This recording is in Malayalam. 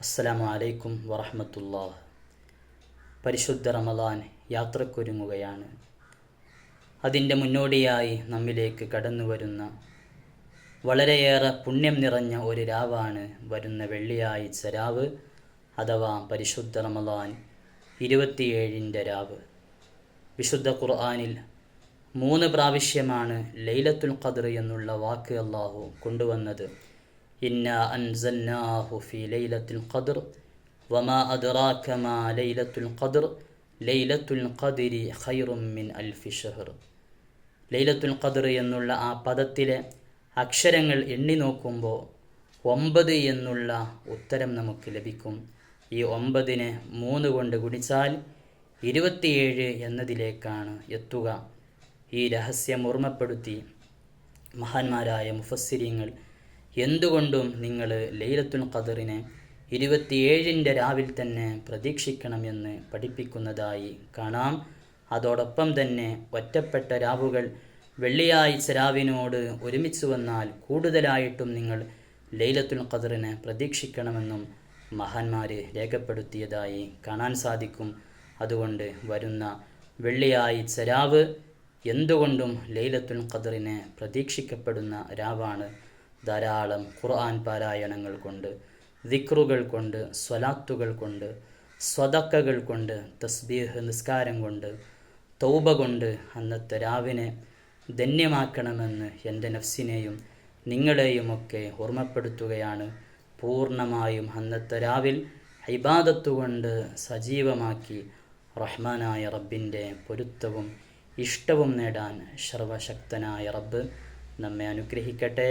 അസ്സലാമു അലൈക്കും വറഹമത്തുല്ലാ പരിശുദ്ധ റമദാൻ യാത്രക്കൊരുങ്ങുകയാണ്. അതിന്റെ മുന്നോടിയായി നമ്മിലേക്ക് കടന്നു വരുന്ന വളരെയേറെ പുണ്യം നിറഞ്ഞ ഒരു രാവാണ് വരുന്ന വെള്ളിയാഴ്ച രാവ് അഥവാ പരിശുദ്ധ റമദാൻ ഇരുപത്തിയേഴിന്റെ രാവ്. വിശുദ്ധ ഖുർആാനിൽ മൂന്ന് പ്രാവശ്യമാണ് ലൈലത്തുൽ ഖദർ എന്നുള്ള വാക്ക് അള്ളാഹു കൊണ്ടുവന്നത്. ഇന്ന അൻസൽനാഹു ഫി ലൈലത്തുൽ ഖദർ വമാ അദ്റാക മാ ലൈലത്തുൽ ഖദർ ലൈലത്തുൽ ഖദരി ഖൈറും മിൻ അൽഫി ഷഹർ ലൈലത്തുൽ ഖദർ എന്നുള്ള ആ പദത്തിലെ അക്ഷരങ്ങൾ എണ്ണി നോക്കുമ്പോൾ ഒമ്പത് എന്നുള്ള ഉത്തരം നമുക്ക് ലഭിക്കും. ഈ ഒമ്പതിനെ മൂന്ന് കൊണ്ട് ഗുണിച്ചാൽ ഇരുപത്തിയേഴ് എന്നതിലേക്കാണ് എത്തുക. ഈ രഹസ്യം ഓർമ്മപ്പെടുത്തി മഹാന്മാരായ മുഫസ്സിരിങ്ങൾ എന്തുകൊണ്ടും നിങ്ങൾ ലൈലത്തുൽ ഖദറിനെ ഇരുപത്തിയേഴിന്റെ രാവിൽ തന്നെ പ്രതീക്ഷിക്കണമെന്ന് പഠിപ്പിക്കുന്നതായി കാണാം. അതോടൊപ്പം തന്നെ ഒറ്റപ്പെട്ട രാവുകൾ വെള്ളിയാഴ്ച രാവിനോട് ഒരുമിച്ച് വന്നാൽ കൂടുതലായിട്ടും നിങ്ങൾ ലൈലത്തുൽ ഖദറിനെ പ്രതീക്ഷിക്കണമെന്നും മഹാന്മാർ രേഖപ്പെടുത്തിയതായി കാണാൻ സാധിക്കും. അതുകൊണ്ട് വരുന്ന വെള്ളിയാഴ്ച രാവ് എന്തുകൊണ്ടും ലൈലത്തുൽ ഖദറിനെ പ്രതീക്ഷിക്കപ്പെടുന്ന രാവാണ്. ധാരാളം ഖുർആൻ പാരായണങ്ങൾ കൊണ്ട് ദിക്റുകൾ കൊണ്ട് സ്വലാത്തുകൾ കൊണ്ട് സ്വതക്കകൾ കൊണ്ട് തസ്ബീഹ് നിസ്കാരം കൊണ്ട് തൗബ കൊണ്ട് അന്നത്തെ രാവിനെ ധന്യമാക്കണമെന്ന് എന്റെ നഫ്സിനെയും നിങ്ങളെയുമൊക്കെ ഓർമ്മപ്പെടുത്തുകയാണ്. പൂർണമായും അന്നത്തെ രാവിൽ ഐബാദത്തുകൊണ്ട് സജീവമാക്കി റഹ്മാനായ റബ്ബിന്റെ പൊരുത്തവും ഇഷ്ടവും നേടാൻ സർവശക്തനായ റബ്ബ് നമ്മെ അനുഗ്രഹിക്കട്ടെ.